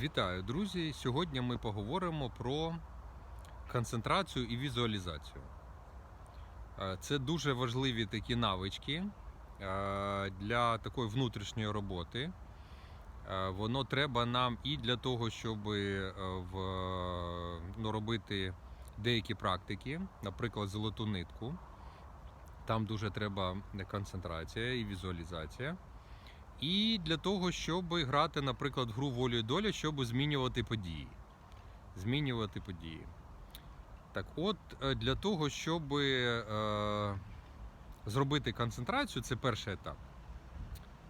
Вітаю, друзі! Сьогодні ми поговоримо про концентрацію і візуалізацію. Е, Це дуже важливі такі навички е, для такої внутрішньої роботи. Е, Воно треба нам і для того, щоб в, ну, робити деякі практики, наприклад, золоту нитку. Там дуже треба концентрація і візуалізація. І для того, щоб грати, наприклад, гру волю і доля, щоб змінювати події. Змінювати події. Так от, е, для того, щоб е, зробити концентрацію, це перший етап.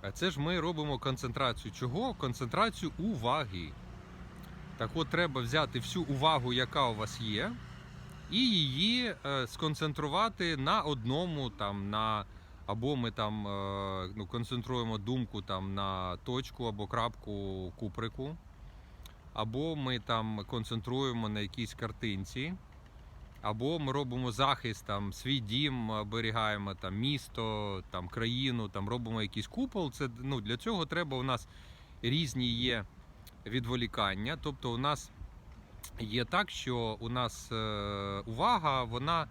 Е, Це ж ми робимо концентрацію чого? Концентрацію уваги. Так от, треба взяти всю увагу, яка у вас є, і її е, сконцентрувати на одному там, на або ми там е, ну, концентруємо думку там на точку або крапку куприку, або ми там концентруємо на якійсь картинці, або ми робимо захист, там свій дім, оберігаємо там місто, там країну, там робимо якийсь купол. Це ну, для цього треба у нас різні є відволікання. Тобто, у нас є так, що у нас е, увага, вона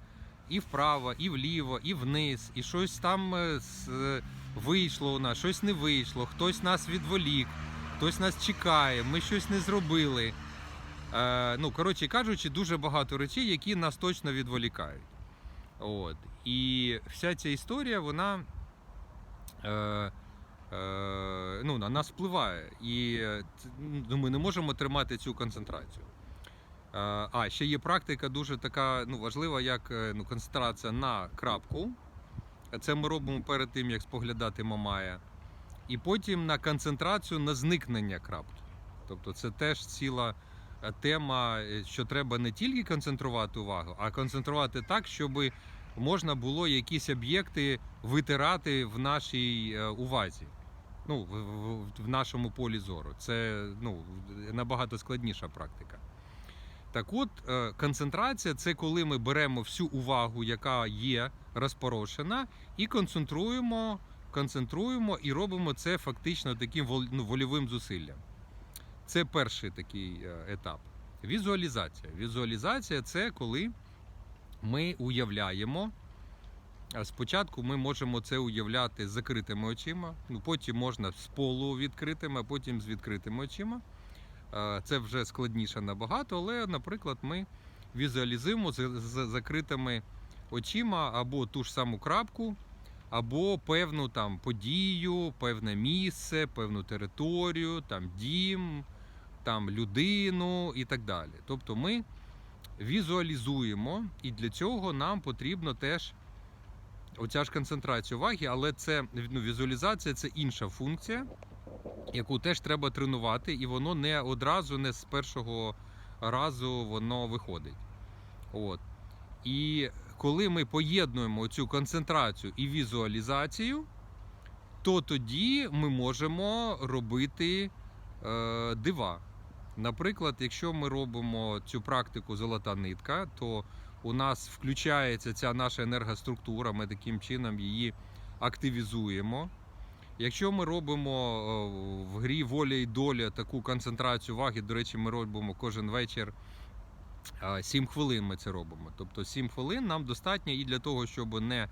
і вправо, і вліво, і вниз, і щось там е, е, вийшло у нас, щось не вийшло, хтось нас відволік, хтось нас чекає, ми щось не зробили. Е, ну, коротше кажучи, дуже багато речей, які нас точно відволікають. От. І вся ця історія, вона е, е, ну, на нас впливає. І ну, ми не можемо тримати цю концентрацію. Е, А, ще є практика дуже така ну, важлива, як е, ну, концентрація на крапку. Це ми робимо перед тим, як споглядати Мамая. І потім на концентрацію на зникнення крапки. Тобто це теж ціла е, тема, що треба не тільки концентрувати увагу, а концентрувати так, щоб можна було якісь об'єкти витирати в нашій увазі. Ну, в, в, в нашому полі зору. Це ну, набагато складніша практика. Так от, е, концентрація це коли ми беремо всю увагу, яка є розпорошена, і концентруємо, концентруємо і робимо це фактично таким ну, вольовим зусиллям. Це перший такий е, етап. Візуалізація. Візуалізація це коли ми уявляємо. Спочатку ми можемо це уявляти з закритими очима, ну потім можна з полувідкритими, а потім з відкритими очима. Це вже складніше набагато, але, наприклад, ми візуалізуємо з закритими очима або ту ж саму крапку, або певну там подію, певне місце, певну територію, там дім, там людину і так далі. Тобто ми візуалізуємо, і для цього нам потрібно теж оця ж концентрація уваги, але це ну, візуалізація це інша функція яку теж треба тренувати, і воно не одразу, не з першого разу воно виходить. От. І коли ми поєднуємо цю концентрацію і візуалізацію, то тоді ми можемо робити е, дива. Наприклад, якщо ми робимо цю практику золота нитка, то у нас включається ця наша енергоструктура, ми таким чином її активізуємо. Якщо ми робимо е, в грі воля і доля таку концентрацію уваги, до речі, ми робимо кожен вечір 7 хвилин ми це робимо. Тобто 7 хвилин нам достатньо і для того, щоб не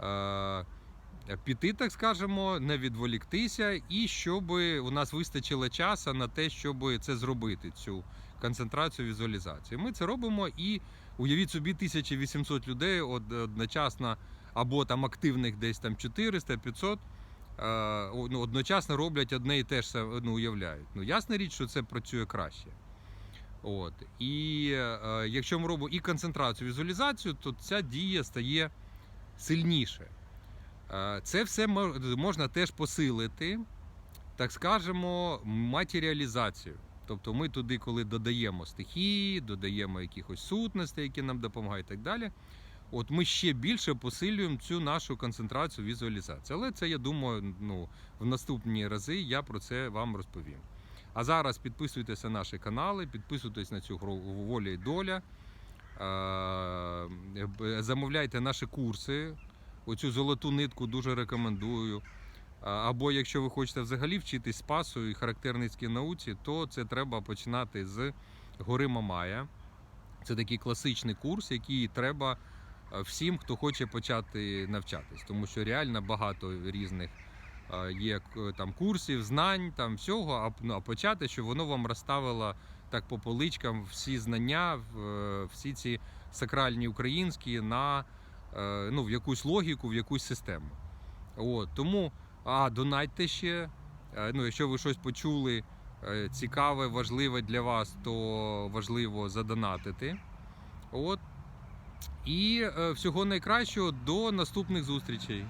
е, піти, так скажемо, не відволіктися, і щоб у нас вистачило часу на те, щоб це зробити, цю концентрацію візуалізації. Ми це робимо і уявіть собі 1800 людей одночасно, або там активних десь там 400-500 е, о- ну, одночасно роблять одне і те ж ну, уявляють. Ну, ясна річ, що це працює краще. От. І е, якщо ми робимо і концентрацію, і візуалізацію, то ця дія стає сильніше. Це все можна теж посилити, так скажемо, матеріалізацію. Тобто ми туди, коли додаємо стихії, додаємо якихось сутностей, які нам допомагають і так далі. От ми ще більше посилюємо цю нашу концентрацію візуалізацію. Але це, я думаю, ну, в наступні рази я про це вам розповім. А зараз підписуйтесь на наші канали, підписуйтесь на цю гру воля і доля. Е, Замовляйте наші курси. Оцю золоту нитку дуже рекомендую. Або якщо ви хочете взагалі вчитись спасу і характерницькій науці, то це треба починати з гори Мамая. Це такий класичний курс, який треба всім, хто хоче почати навчатись, тому що реально багато різних е, є там курсів, знань, там всього. А, ну, а почати, щоб воно вам розставило так по поличкам всі знання, е, всі ці сакральні українські на е, ну, в якусь логіку, в якусь систему. От, тому а, донатьте ще. Е, Ну, якщо ви щось почули е, цікаве, важливе для вас, то важливо задонатити. От. І е, всього найкращого до наступних зустрічей.